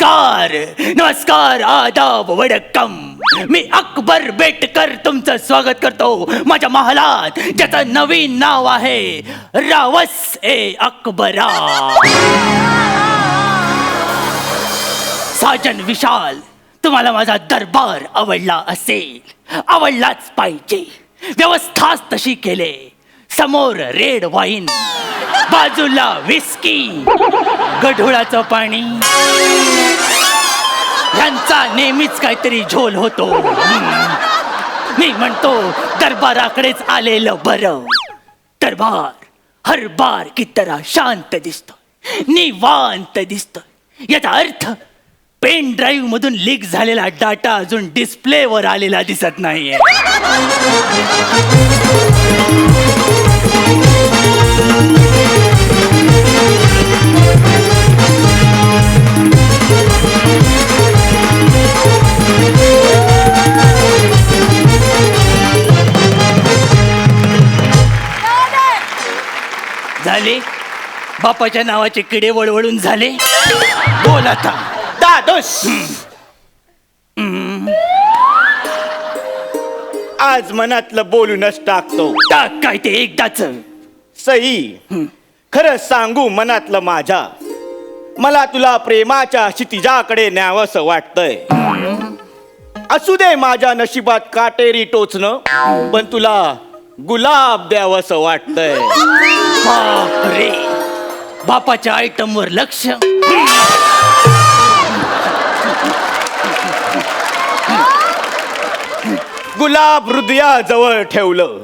नमस्कार नमस्कार आदाब वडक्कम. मी अकबर बेटकर तुमचं स्वागत करतो. माझ्या महालात ज्याचं नवीन नाव आहे रावस ए अकबरा. साजन विशाल तुम्हाला माझा दरबार आवडला असेल. आवडलाच पाहिजे. व्यवस्थाच तशी केले. समोर रेड वाईन बाजूला विस्की गढुळाचं पाणी. यांचा नेहमीच काहीतरी झोल होतो. मी म्हणतो दरबाराकडेच आलेलं बरं. दरबार हर बार की तरह शांत दिसतो निवांत दिसतो याचा अर्थ पेन ड्राईव्ह मधून लीक झालेला डाटा अजून डिस्प्लेवर आलेला दिसत नाहीये. झाले? बापाच्या नावाचे किडे वळवळून झाले? बोल आता. दादोस. आज मनातलं बोलूनच टाकतो. टाक काय ते एकदाच. सई खरं सांगू मनातलं माझ्या. मला तुला प्रेमाच्या क्षितिजाकडे न्यावंसं वाटतंय. असू दे माझ्या नशिबात काटेरी टोचणं पण तुला गुलाब द्यावंसं वाटतंय. बापरे बापाच्या आयटम वर लक्ष. गुलाब हृदयाजवळ ठेवलं.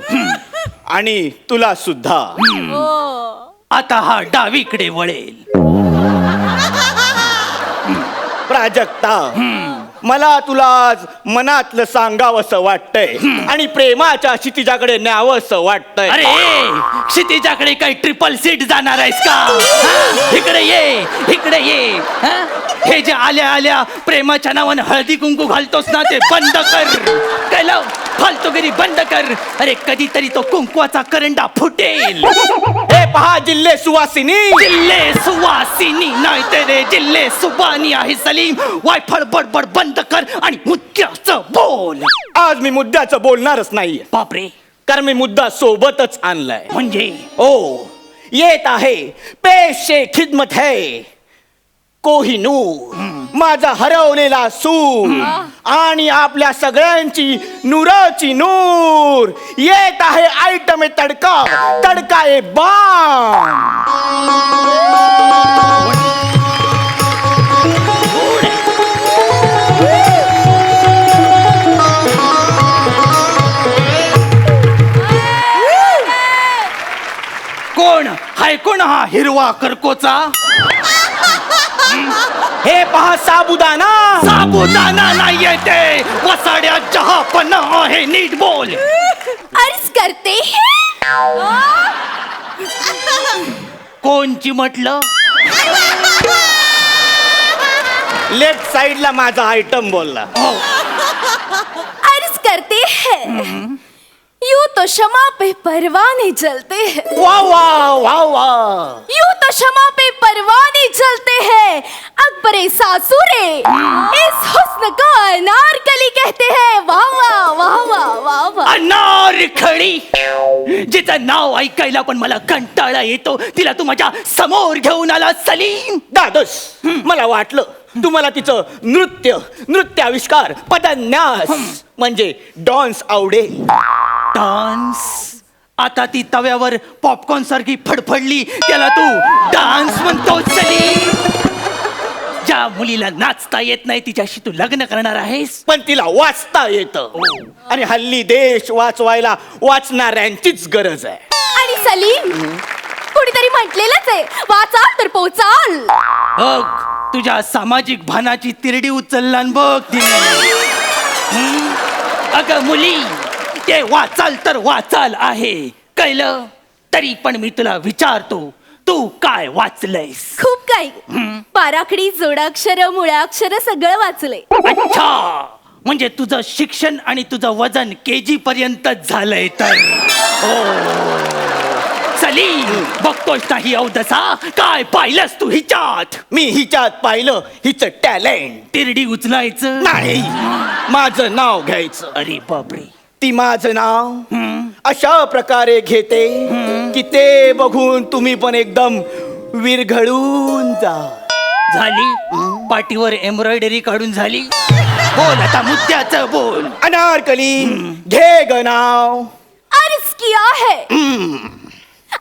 आणि तुला सुद्धा. आता हा डावीकडे वळेल. प्राजक्ता. मला तुला आज मनातलं सांगावंसं वाटतंय. आणि प्रेमाच्या क्षितिजाकडे न्यावंसं वाटतंय. अरे क्षितिजाकडे काही ट्रिपल सीट जाणार आहेस का? हा? इकडे ये इकडे ये. हा? हे जे आल्या आल्या प्रेमाच्या नावानं हळदी कुंकू घालतोस ना ते बंद कर. केलं फालतूगिरी बंद कर. अरे कधीतरी तो कुंकवाचा करंडा फुटेल. हे पहा जिल्हे सुवासिनी. जिल्हे सुवासिनी नाही ते रे जिल्हे सुबानी आहे सलीम. वायफळ बडबड बंद कर आणि मुद्द्याचं बोल. आज मी मुद्द्याचं बोलणारच नाहीये. बापरे. कारण मी मुद्दा सोबतच आणलाय. म्हणजे? ओ येत आहे. पेशे खिदमत है. कोहिनूर. माझा हरवलेला सूर आणि आपल्या सगळ्यांची नूराची नूर. येत आहे आयटम तडका. तडका आहे बाम कोण? हाय कोण हा हिरवा करकोचा? हे पहा साबुदाणा साबुदाणा नाहीये ते. वसाड्या चहा पण आहे नीट बोल. अर्ज करते हैं. कोणची म्हटलं? लेफ्ट साइडला माझा आयटम बोलला. हो. अर्ज करते हैं. यूं तो क्षमा पे परवाने जलते हैं। वा वा वा वा यूं तो क्षमा पे परवाने जलते हैं। अकबरे सासुरे इस हुस्न को अनारकली कहते हैं। वाह वाह वाह वाह वाह वाह। अनारखडी जिचं नाव ऐकायला पण मला कंटाळा येतो तिला तू माझ्यासमोर घेऊन आला सलीम। दादस मला वाटलं तुम्हाला तिचं नृत्य नृत्याविष्कार पदन्यास म्हणजे डॉन्स आवडेल डान्स आता ती तव्यावर पॉपकॉर्न सारखी फडफडली त्याला तू डान्स म्हणतो सलीम ज्या मुलीला नाचता येत नाही तिच्याशी तू लग्न करणार आहेस. पण तिला वाचता येतं. आणि हल्ली देश वाचवायला वाचणाऱ्यांचीच गरज आहे. आणि सलीम? कुणीतरी म्हटलेलंच आहे. वाचाल तर पोचाल. बघ तुझ्या सामाजिक भानाची तिरडी उचलला न बघ तिने. हं? अगं मुली ते वाचाल तर वाचाल आहे. कळलं? तरी पण मी तुला विचारतो तू काय वाचलंयस? खूप काही. बाराखडी जोडाक्षर मुळाक्षर सगळं वाचलंय. अच्छा! म्हणजे तुझं शिक्षण आणि तुझं वजन के जी पर्यंत झालंय तर. हो सलीम बघतोस नाही अवदसा काय पाहिलंस तू हिच्यात? मी हिच्यात पाहिलं हिचं टॅलेंट. तिरडी उचलायचं? नाही. माझं नाव घ्यायचं. अरे बापरे. ती माझं नाव अशा प्रकारे घेते की ते बघून तुम्ही पण एकदम विरघळून जा. झाली? पाठीवर एम्ब्रॉयडरी काढून झाली? बोल आता मुद्द्याचं बोल. अनारकली घे ग नाव. अर्ज किया है?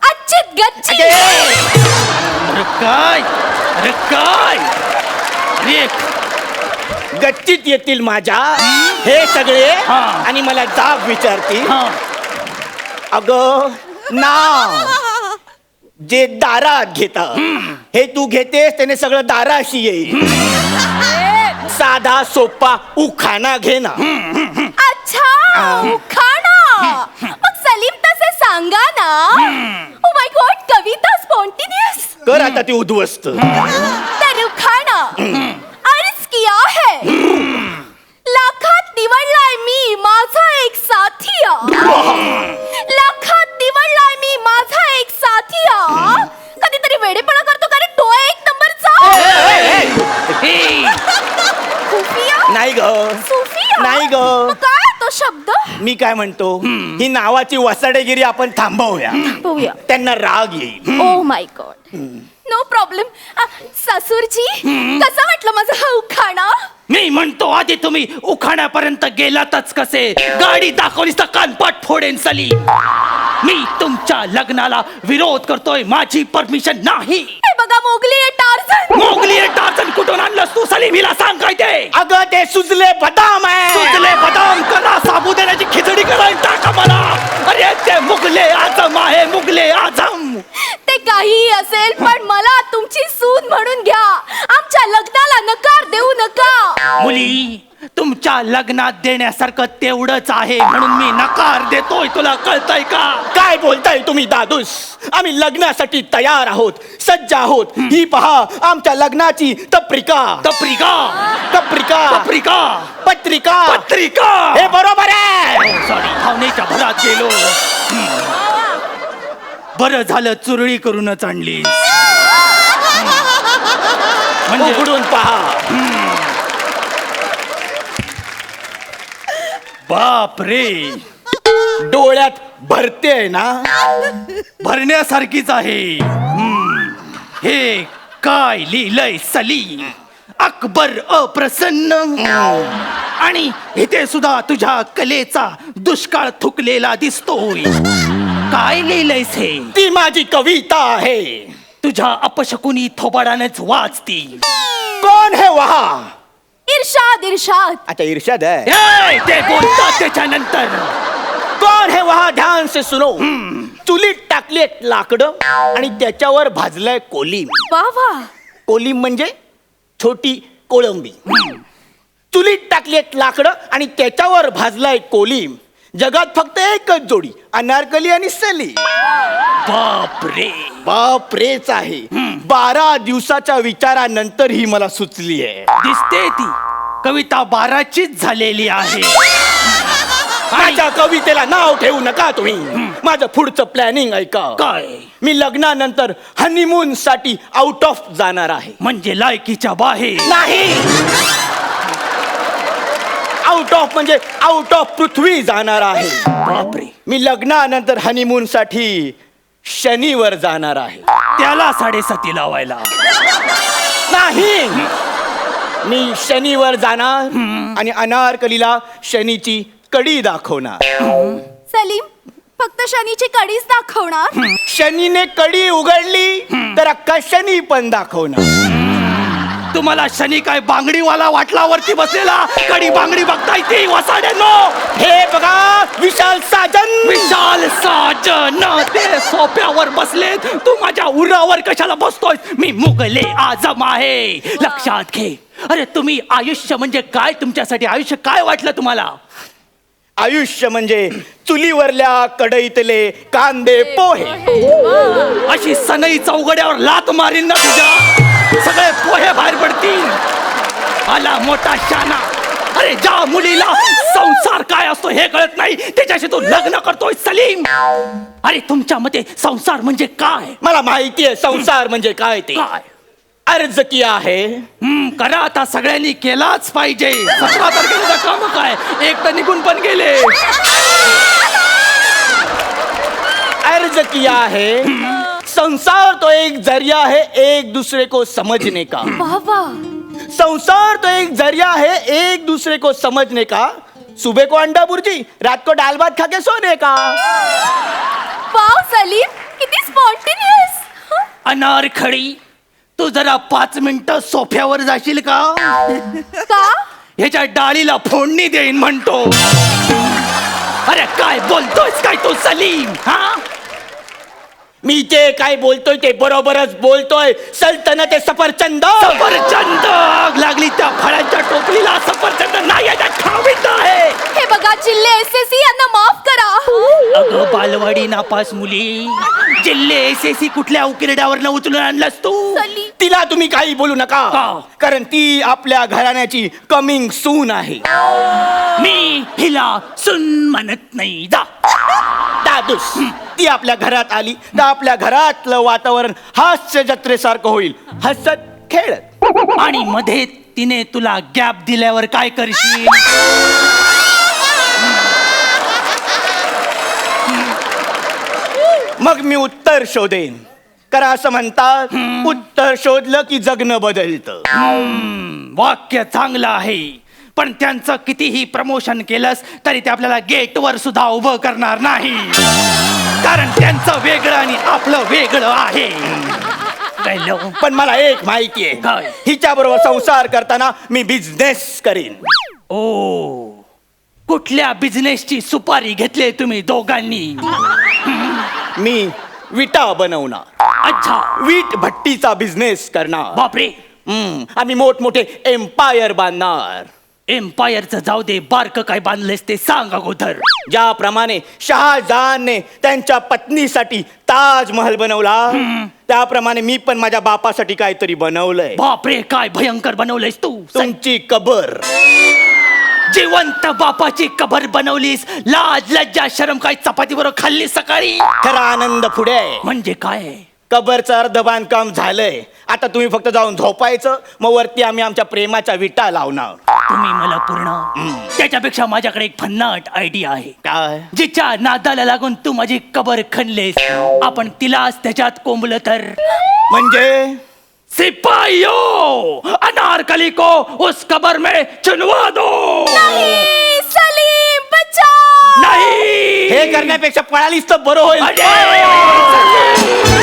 अच्छित गच्ची। अरे! काय? अरे काय? अरे! गच्चीत येतील माझ्या. हे सगळे हा. आणि मला जाब विचारतील. हा. अग नाव जे दारात घेत हे तू घेतेस त्याने सगळं दाराशी येईल. साधा सोपा उखाणा घे ना. अच्छा मग सलीम तसे सांगा ना. ओ माय गॉड कविता स्पॉन्टिनियस. कर आता ती उद्ध्वस्त. तर खाना अर्ज किया है. लाखात निवडलाय मी माझा एक साथिया. लाखात निवडलाय मी माझा एक साथिया. कधीतरी वेडेपणा करतो का रे तो एक नंबरचा खुफिया नाही ग. सुफिया? नाही ग. मग काय शब्द? मी काय म्हणतो? ही नावाची वसाडेगिरी आपण थांबवूया. त्यांना राग येईल. Oh my god no problem ससुरजी कसं वाटलं माझं हा उखाणा? मी म्हणतो आधी तुम्ही उखाण्यापर्यंत गेलातच कसे? गाडी दाखवलीस तर कानपाट फोडेन सली. मी तुमच्या लग्नाला विरोध करतोय माझी परमिशन नाही. हे बघा मोगली आहे टार्झन. मोगली टार्चन कुठून आणलंस तू सली? मला सांग काय ते? अगं ते सुजले बदाम आहे. ते काहीही असेल पण मला तुमची सून म्हणून घ्या. आमच्या लग्नाला नकार देऊ नका. मुली तुमच्या लग्नात देण्यासारखं तेवढंच आहे म्हणून मी नकार देतोय तुला कळतंय का? काय बोलताय तुम्ही दादूस? आम्ही लग्नासाठी तयार आहोत सज्ज आहोत. ही पहा आमच्या लग्नाची तप्रिका. तप्रिका? तप्रिका. पत्रिका पत्रिका. पत्रिका? हे बरोबर आहे. सॉरी भावनेच्या भरात गेलो. बरं झालं चुरळी करूनच आणली. म्हणजे उघडून पहा. बाप रे डोळ्यात भरते ना? भरण्यासारखीच आहे. हम्म. हे काय लिहिलंय सलीम अकबर अप्रसन्न. आणि इथे सुद्धा तुझ्या कलेचा दुष्काळ थुकलेला दिसतोय. काय लिहिलंयस हे? ती माझी कविता आहे. तुझ्या अपशकुनी थोबाडानेच वाचती. कोण है वहा? इर्षाद इर्षाद अच्छा इर्षाद है ए, ते बोलतात त्याच्यानंतर. कोण है वहा? ध्यान से सुनो. चुलीत टाकले लाकडं आणि त्याच्यावर भाजलाय कोलीम. वा वा. कोलीम म्हणजे छोटी कोळंबी. चुलीत टाकलेत लाकडं आणि त्याच्यावर भाजलाय कोलीम. जगात फक्त एकच जोडी अनारकली आणि सली. बाप रे बाप रेच आहे बारा दिवसाच्या विचारानंतर ही मला सुचली आहे. दिसते ती. कविता बाराचीच झालेली आहे. माझ्या कवितेला नाव ठेवू नका तुम्ही. माझं पुढचं प्लॅनिंग ऐका. काय? मी लग्नानंतर हनीमून साठी आउट ऑफ जाणार आहे. म्हणजे लायकीच्या बाहेर. नाही. आउट ऑफ म्हणजे आउट ऑफ पृथ्वी जाणार आहे. बापरे. मी लग्नानंतर हनीमून साठी शनीवर जाणार आहे. त्याला साडेसाती लावायला. नाही. मी शनीवर जाणार आणि अनारकलीला शनीची कडी दाखवणार. सलीम फक्त शनीची कडीच दाखवणार? शनीने कडी उघडली तर अख्खा शनी पण दाखवणार. तुम्हाला शनी काय बांगडीवाला वाटला वरती बसलेला? कडी बांगडी बघताय ती वसाड्यानो. हे बघा विशाल साजन. विशाल साजन ते सोप्यावर बसलेत. तू माझ्या उरावर कशाला बसतोय? मी मुगले आजम आहे. लक्षात घे. अरे तुम्ही आयुष्य म्हणजे काय? तुमच्यासाठी आयुष्य काय वाटलं तुम्हाला? आयुष्य म्हणजे चुलीवरल्या कढईतले कांदे पोहे. अशी सनई चौघड्यावर लात मारीन ना तुझ्या. सगळे पोहे बाहेर पडतील आला मोठा शाना. अरे ज्या मुलीला संसार काय असतो हे कळत नाही त्याच्याशी तू लग्न करतोय सलीम. अरे तुमच्या मते संसार म्हणजे काय? मला माहिती आहे संसार म्हणजे काय ते. काय? अर्ज किया है हम्म, करा आता सगळ्यांनी केलाच पाहिजे. सतरा तारखेला काम काय? एक तर निघून पण गेले. अर्ज किया है संसार तो एक जरिया है एक दूसरे को समझने का. वाह वाह संसार तो एक जरिया है एक दूसरे को समझने का। सुबह को अंडा बुर्जी रात को दाल भात खा के सोने का। वाव सलीम किती स्पॉन्टेनियस। अनारखडी तू जरा पाच मिनिटं सोफ्यावर जाशील का? का? ह्याच्या डाळीला फोडणी देईन म्हणतो. अरे काय बोलतोयस काय तू सलीम? हा? मी ते काय बोलतोय ते बरोबरच बोलतोय. सल्तनत सफरचंद. सफरचंद! आग लागली त्या फळांच्या टोपलीला. सफरचंद नाही याच्यात खावीत आहे. हे बघा चिल्ले एस एस यांना माफ करा. अगं बालवाडी नापास मुली. जिल्हे एस कुठल्या उकिरड्यावर उचलून आणलास तू? तिला तुम्ही काही बोलू नका. का? कारण ती आपल्या घराण्याची कमिंग सून आहे. मी हिला सुन म्हणत नाही. जा. दादूस ती आपल्या घरात आली. तर आपल्या घरातलं वातावरण हास्य जत्रेसारखं होईल. हसत खेळत. आणि मध्ये तिने तुला गॅप दिल्यावर काय करशील? मग मी उत्तर शोधेन. कारण असं म्हणतात उत्तर शोधलं की जगणं बदलतं. वाक्य चांगलं आहे. पण त्यांचं कितीही प्रमोशन केलंस तरी ते आपल्याला गेटवर सुद्धा उभं करणार नाही. कारण त्यांचं वेगळं आणि आपलं वेगळं आहे? पण मला एक माहिती काय? आहे. हिच्या बरोबर संसार करताना मी बिझनेस करीन. ओ कुठल्या बिझनेसची सुपारी घेतली तुम्ही दोघांनी? मी विटा बनवणार. अच्छा. वीट भट्टीचा बिझनेस करणार. बापरे. हम्म, आम्ही मोठमोठे एम्पायर बांधणार. एम्पायरचं जाऊ दे बारक काय बांधलेस ते सांग अगोदर. ज्याप्रमाणे शहाजहानने त्यांच्या पत्नीसाठी ताजमहल बनवला त्याप्रमाणे मी पण माझ्या बापासाठी काहीतरी बनवलंय. बापरे काय भयंकर बनवलंयस तू? तुमची कबर. जिवंत बापाची कबर बनवलीस लाज लज्जा शरम काय चपाती बरोबर खाल्ली सकाळी? खरा आनंद पुढे आहे. म्हणजे काय? कबरचं अर्ध बांधकाम झालंय. आता तुम्ही फक्त जाऊन झोपायचं मग वरती आम्ही आमच्या प्रेमाच्या विटा लावणार. तुम्ही मला पूर्ण त्याच्यापेक्षा माझ्याकडे एक भन्नाट आयडिया आहे. काय? जिच्या नादाला लागून तू माझी कबर खणलेस. आपण तिलाच त्याच्यात कोंबलं तर. म्हणजे? सिपाहियों! अनारकली को उस कबर में चुनवा दो! नाही, सलीम बचा नहीं! हे करण्यापेक्षा पळालीच तर बरं होईल. अरे!